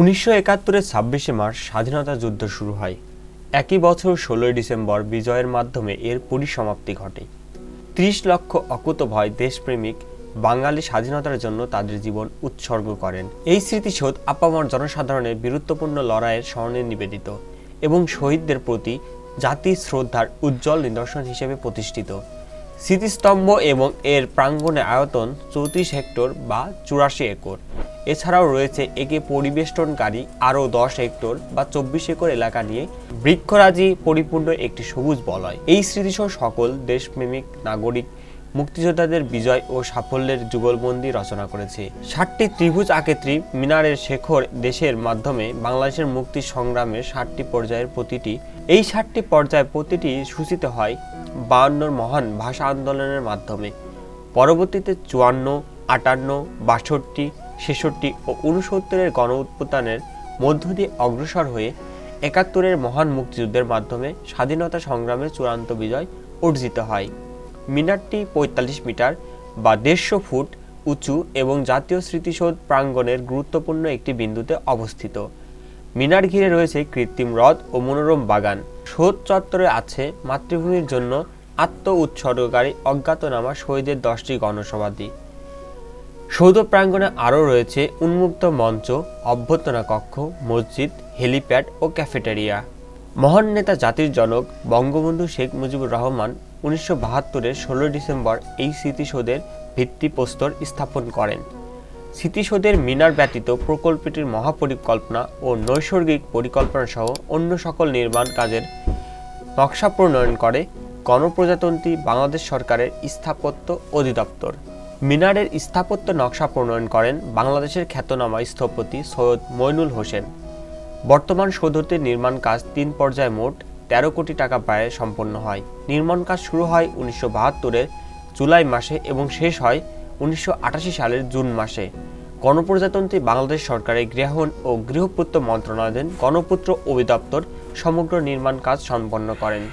উনিশশো একাত্তরের ছাব্বিশে মার্চ স্বাধীনতা যুদ্ধ শুরু হয়। একই বছর ষোলোই ডিসেম্বর বিজয়ের মাধ্যমে এর পরিসমাপ্তি ঘটে। ত্রিশ লক্ষ অকুতভয় দেশপ্রেমিক বাঙালি স্বাধীনতার জন্য তাদের জীবন উৎসর্গ করেন। এই স্মৃতিসৌধ আপামর জনসাধারণের বীরত্বপূর্ণ লড়াইয়ের স্মরণে নিবেদিত এবং শহীদদের প্রতি জাতির শ্রদ্ধার উজ্জ্বল নিদর্শন হিসেবে প্রতিষ্ঠিত। স্মৃতিস্তম্ভ এবং এর প্রাঙ্গণে আয়তন চৌত্রিশ হেক্টর বা চুরাশি একর। এছাড়াও রয়েছে একে পরিবেষ্টনকারী আরও দশ হেক্টর বা চব্বিশ একর এলাকা নিয়ে বৃক্ষরাজি পরিপূর্ণ একটি সবুজ বলয়। এই স্মৃতিসহ সকল দেশপ্রেমিক, নাগরিক, মুক্তিযোদ্ধাদের বিজয় ও সাফল্যের যুগলবন্দি রচনা করেছে। ষাটটি ত্রিভুজ আকৃতি মিনারের শেখর দেশের মাধ্যমে বাংলাদেশের মুক্তি সংগ্রামের ষাটটি পর্যায়ের প্রতিটি, এই ষাটটি পর্যায় প্রতিটি সূচিত হয় বায়ান্নর মহান ভাষা আন্দোলনের মাধ্যমে। পরবর্তীতে চুয়ান্ন, আটান্ন, বাষট্টি ছেষট্টি ও ঊনসত্তরের গণ উত্থানের মধ্য দিয়ে অগ্রসর হয়ে একাত্তরের মহান মুক্তিযুদ্ধের মাধ্যমে স্বাধীনতা সংগ্রামের চূড়ান্ত বিজয় অর্জিত হয়। মিনারটি পঁয়তাল্লিশ মিটার বা দেড়শো ফুট উঁচু এবং জাতীয় স্মৃতিসৌধ প্রাঙ্গণের গুরুত্বপূর্ণ একটি বিন্দুতে অবস্থিত। মিনার ঘিরে রয়েছে কৃত্রিম হ্রদ ও মনোরম বাগান। সৌধ চত্বরে আছে মাতৃভূমির জন্য আত্ম উৎসর্গকারী অজ্ঞাতনামা শহীদের দশটি গণসমাধি। সৌধ প্রাঙ্গণে আরও রয়েছে উন্মুক্ত মঞ্চ, অভ্যর্থনা কক্ষ, মসজিদ, হেলিপ্যাড ও ক্যাফেটেরিয়া। মহান নেতা জাতির জনক বঙ্গবন্ধু শেখ মুজিবুর রহমান উনিশশো বাহাত্তরের ষোলো ডিসেম্বর এই স্মৃতিসৌধের ভিত্তিপ্রস্তর স্থাপন করেন। স্মৃতিসৌধের মিনার ব্যতীত প্রকল্পটির মহাপরিকল্পনা ও নৈসর্গিক পরিকল্পনা সহ অন্য সকল নির্মাণ কাজের নকশা প্রণয়ন করে গণপ্রজাতন্ত্রী বাংলাদেশ সরকারের স্থাপত্য অধিদপ্তর। মিনারের স্থাপত্য নকশা প্রণয়ন করেন বাংলাদেশের খ্যাতনামা স্থপতি সৈয়দ মইনুল হোসেন। বর্তমান সৌধটির নির্মাণ কাজ তিন পর্যায়ে মোট তেরো কোটি টাকা ব্যয়ে সম্পন্ন হয়। নির্মাণ কাজ শুরু হয় উনিশশো বাহাত্তরের জুলাই মাসে এবং শেষ হয় উনিশশো আটাশি সালের জুন মাসে। গণপ্রজাতন্ত্রী বাংলাদেশ সরকারের গৃহায়ন ও গৃহপূর্ত মন্ত্রণালয়ের গণপূত্র অধিদপ্তর সমগ্র নির্মাণ কাজ সম্পন্ন করেন।